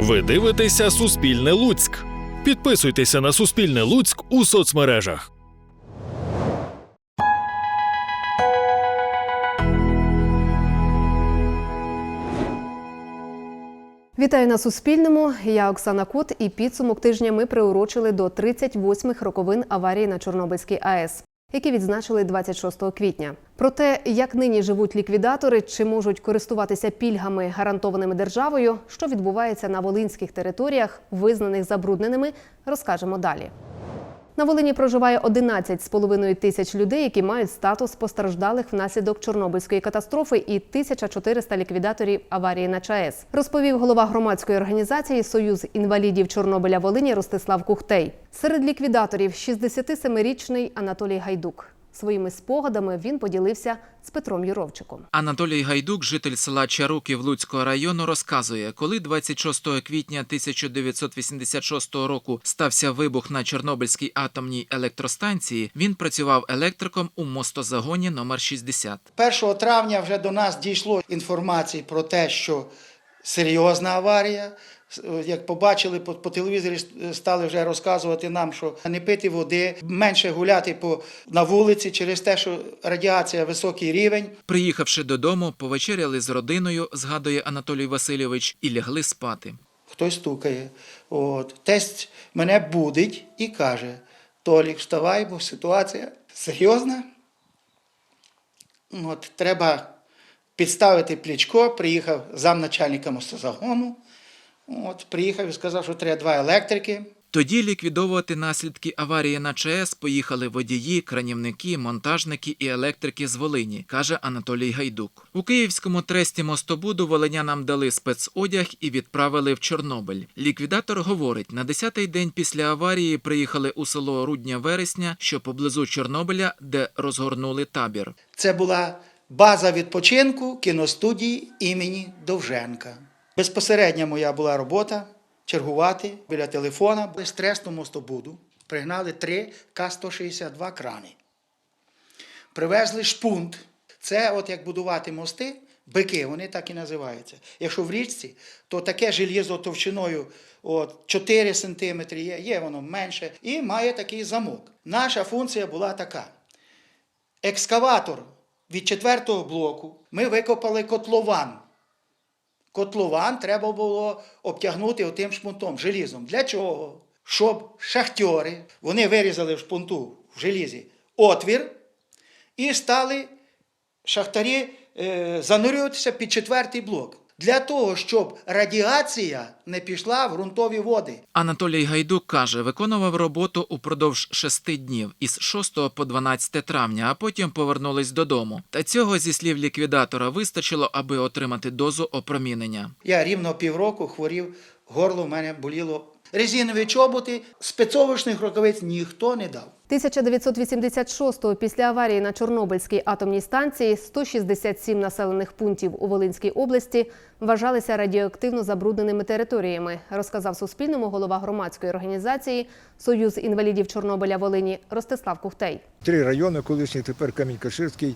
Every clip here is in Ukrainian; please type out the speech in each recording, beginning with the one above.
Ви дивитеся Суспільне Луцьк. Підписуйтеся на Суспільне Луцьк у соцмережах. Вітаю на Суспільному. Я Оксана Кут і підсумок тижня ми приурочили до 38-х роковин аварії на Чорнобильській АЕС, які відзначили 26 квітня. Про те, як нині живуть ліквідатори, чи можуть користуватися пільгами, гарантованими державою, що відбувається на волинських територіях, визнаних забрудненими, розкажемо далі. На Волині проживає 11,5 тисяч людей, які мають статус постраждалих внаслідок Чорнобильської катастрофи, і 1400 ліквідаторів аварії на ЧАЕС, розповів голова громадської організації Союз інвалідів Чорнобиля Волині Ростислав Кухтей. Серед ліквідаторів 67-річний Анатолій Гайдук. Своїми спогадами він поділився з Петром Юровчиком. Анатолій Гайдук, житель села Чаруків Луцького району, розказує, коли 26 квітня 1986 року стався вибух на Чорнобильській атомній електростанції, він працював електриком у мостозагоні номер 60. 1 травня вже до нас дійшло інформації про те, що серйозна аварія. Як побачили по, по телевізорі, стали вже розказувати нам, що не пити води, менше гуляти по, на вулиці через те, що радіація високий рівень. Приїхавши додому, повечеряли з родиною, згадує Анатолій Васильович, і лягли спати. Хтось стукає. От. Тесть мене будить і каже: Толік, вставай, бо ситуація серйозна. От, треба підставити плічко. Приїхав замначальника мостозагону. От, приїхав і сказав, що треба два електрики. Тоді ліквідовувати наслідки аварії на ЧАЕС поїхали водії, кранівники, монтажники і електрики з Волині, каже Анатолій Гайдук. У київському тресті мостобуду волинянам дали спецодяг і відправили в Чорнобиль. Ліквідатор говорить, на 10-й день після аварії приїхали у село Рудня-Вересня, що поблизу Чорнобиля, де розгорнули табір. Це була база відпочинку кіностудії імені Довженка. Безпосередня моя була робота чергувати біля телефона. Без стресу мостобуду пригнали три К-162 крани. Привезли шпунт. Це от як будувати мости, бики, вони так і називаються. Якщо в річці, то таке желізо товщиною от, 4 см є, є воно менше, і має такий замок. Наша функція була така. Екскаватор від четвертого блоку ми викопали котлован. Котлован треба було обтягнути отим шпунтом, желізом. Для чого? Щоб шахтери, вони вирізали в шпунту в желізі отвір і стали шахтарі е, занурюватися під четвертий блок. Для того, щоб радіація не пішла в ґрунтові води. Анатолій Гайдук каже, виконував роботу упродовж шести днів із 6 по 12 травня, а потім повернулись додому. Та цього, зі слів ліквідатора, вистачило, аби отримати дозу опромінення. Я рівно півроку хворів, горло в мене боліло. Резинові чоботи, спецовочних рукавиць ніхто не дав. 1986-го після аварії на Чорнобильській атомній станції 167 населених пунктів у Волинській області вважалися радіоактивно забрудненими територіями, розказав Суспільному голова громадської організації Союз інвалідів Чорнобиля Волині Ростислав Кухтей. Три райони, колишній тепер Камінь-Каширський,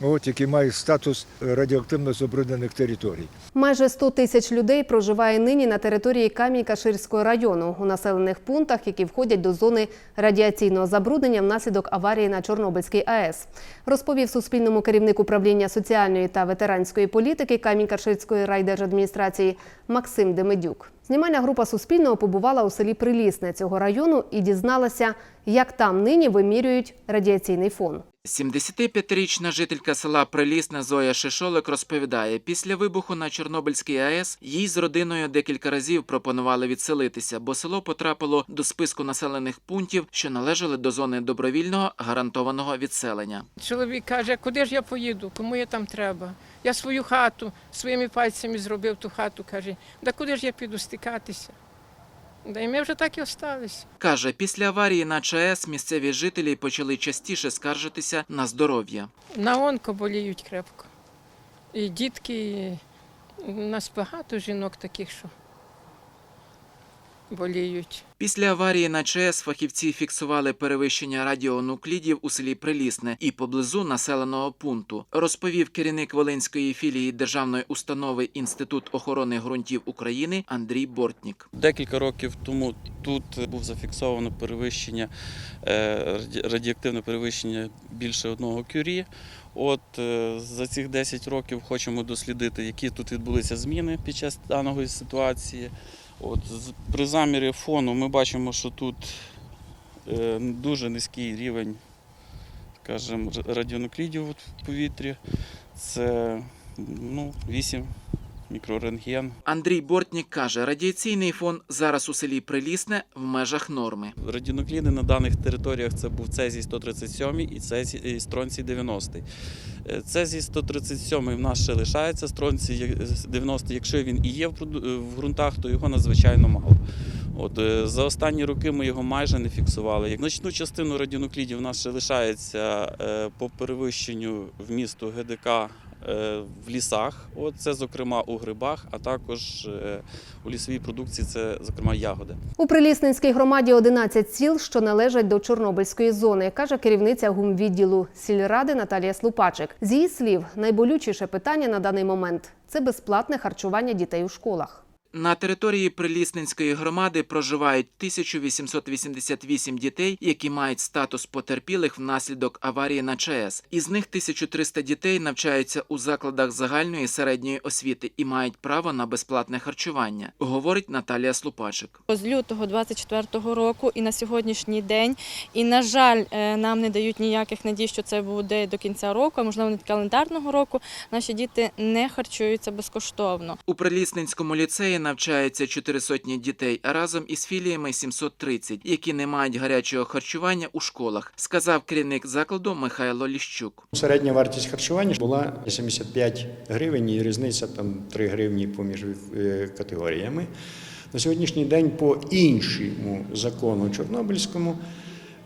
от, які мають статус радіоактивно забруднених територій. Майже 100 тисяч людей проживає нині на території Камінь-Каширського району у населених пунктах, які входять до зони радіаційного забруднення внаслідок аварії на Чорнобильській АЕС. Розповів Суспільному керівник управління соціальної та ветеранської політики Камінь-Каширської райдержадміністрації Максим Демидюк. Знімальна група Суспільного побувала у селі Прилісне цього району і дізналася, як там нині вимірюють радіаційний фон. 75-річна жителька села Прилісне Зоя Шишолик розповідає, після вибуху на Чорнобильській АЕС їй з родиною декілька разів пропонували відселитися, бо село потрапило до списку населених пунктів, що належали до зони добровільного гарантованого відселення. Чоловік каже, куди ж я поїду, кому я там треба? Я свою хату своїми пальцями зробив ту хату, каже, да куди ж я піду стикатися? Да і ми вже так і остались. Каже, після аварії на ЧАЕС місцеві жителі почали частіше скаржитися на здоров'я. На онко боліють крепко. І дітки, і у нас багато жінок таких, що боліють. Після аварії на ЧАЕС фахівці фіксували перевищення радіонуклідів у селі Прилісне і поблизу населеного пункту, розповів керівник Волинської філії державної установи Інститут охорони ґрунтів України Андрій Бортнік. Декілька років тому тут був зафіксовано перевищення е, радіоактивне перевищення більше одного кюрі. От е, за цих 10 років хочемо дослідити, які тут відбулися зміни під час даної ситуації. От при замірі фону ми бачимо, що тут е, дуже низький рівень, скажімо, радіонуклідів в повітрі. Це ну, 8 мікрорентген. Андрій Бортнік каже, радіаційний фон зараз у селі Прилісне в межах норми. Радіонукліди на даних територіях це був цезій 137 і цезій і стронцій 90. Е, Цезій 137 в нас ще лишається, стронцій є- 90, якщо він і є в е, ґрунтах, то його надзвичайно мало. От, е, за останні роки ми його майже не фіксували. Як Значну частину радіонуклідів у нас ще лишається е, по перевищенню вмісту ГДК е, в лісах. От, це, зокрема, у грибах, а також е, у лісовій продукції це, зокрема, ягоди. У Прилісненській громаді 11 сіл, що належать до Чорнобильської зони, каже керівниця гумвідділу сільради Наталія Слупачик. З її слів, найболючіше питання на даний момент це безплатне харчування дітей у школах. На території Прилісненської громади проживають 1888 дітей, які мають статус потерпілих внаслідок аварії на ЧАЕС. Із них 1300 дітей навчаються у закладах загальної і середньої освіти і мають право на безплатне харчування, говорить Наталія Слупачик. з лютого 24-го року і на сьогоднішній день. І, на жаль, е, нам не дають ніяких надій, що це буде до кінця року, а можливо, не календарного року. Наші діти не харчуються безкоштовно. У Прилісненському ліцеї навчаються чотири сотні дітей, а разом із філіями 730, які не мають гарячого харчування у школах, сказав керівник закладу Михайло Ліщук. Середня вартість харчування була 75 гривень і різниця там 3 гривні поміж е, категоріями. На сьогоднішній день по іншому закону Чорнобильському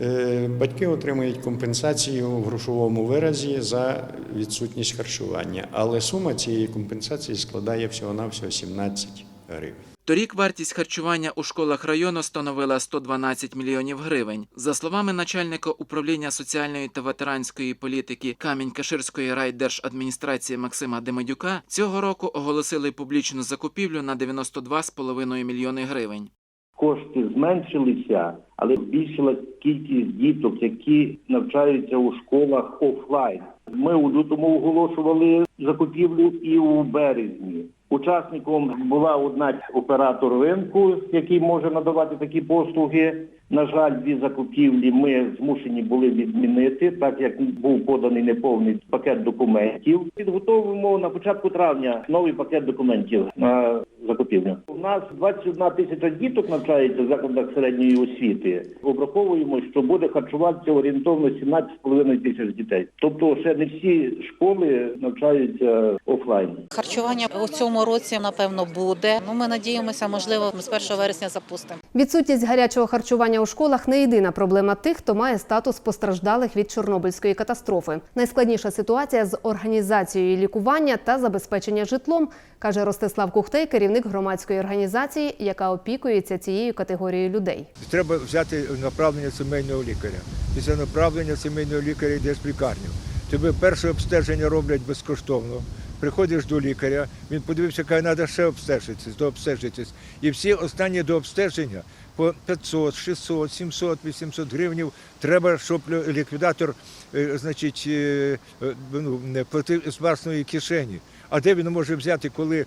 е, батьки отримують компенсацію в грошовому виразі за відсутність харчування, але сума цієї компенсації складає всього-навсього 17 гривень. Торік вартість харчування у школах району становила 112 мільйонів гривень. За словами начальника управління соціальної та ветеранської політики Камінь-Каширської райдержадміністрації Максима Демидюка, цього року оголосили публічну закупівлю на 92,5 мільйони гривень. кошти зменшилися, але збільшилась кількість діток, які навчаються у школах офлайн. Ми у лютому оголошували закупівлю і у березні. Учасником була одна оператор ринку, який може надавати такі послуги. На жаль, дві закупівлі ми змушені були відмінити, так як був поданий неповний пакет документів. Підготовимо на початку травня новий пакет документів на закупівлю. У нас 21 тисяча діток навчається в закладах середньої освіти. Обраховуємо, що буде харчуватися орієнтовно 17,5 тисяч дітей. Тобто, ще не всі школи навчаються офлайн. Харчування у цьому році напевно буде. Ну ми надіємося, можливо, ми з 1 вересня запустимо. Відсутність гарячого харчування у школах не єдина проблема тих, хто має статус постраждалих від Чорнобильської катастрофи. Найскладніша ситуація з організацією лікування та забезпечення житлом, каже Ростислав Кухтей, керівник громадської організації, яка опікується цією категорією людей. Треба взяти направлення сімейного лікаря. Після направлення сімейного лікаря йдеш в лікарню. Тобі перше обстеження роблять безкоштовно. Приходиш до лікаря, він подивився, каже, треба ще обстежитись, дообстежитись. І всі останні до обстеження по 500, 600, 700, 800 гривень треба, щоб ліквідатор е, значить, е, е, ну, платив з власної кишені. А де він може взяти, коли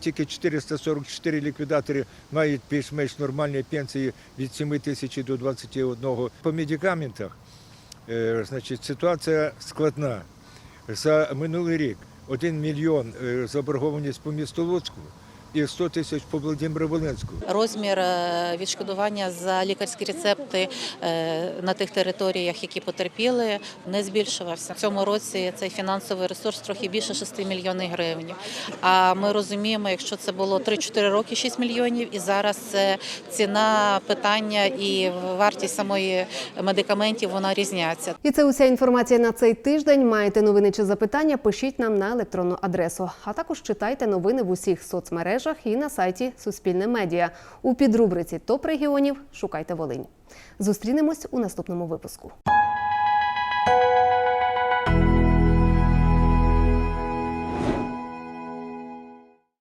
тільки 444 ліквідатори мають більш-менш нормальні пенсії від 7 тисяч до 21. По медикаментах значить, ситуація складна. За минулий рік 1 мільйон е, заборгованість по місту Луцьку і 100 тисяч по Володимиру Волинську. Розмір е, відшкодування за лікарські рецепти е, на тих територіях, які потерпіли, не збільшувався. В цьому році цей фінансовий ресурс трохи більше 6 мільйонів гривень. А ми розуміємо, якщо це було 3-4 роки 6 мільйонів, і зараз ціна питання і вартість самої медикаментів вона різняться. І це уся інформація на цей тиждень. Маєте новини чи запитання? Пишіть нам на електронну адресу. А також читайте новини в усіх соцмережах соцмережах і на сайті Суспільне Медіа. У підрубриці Топ регіонів шукайте Волинь. Зустрінемось у наступному випуску.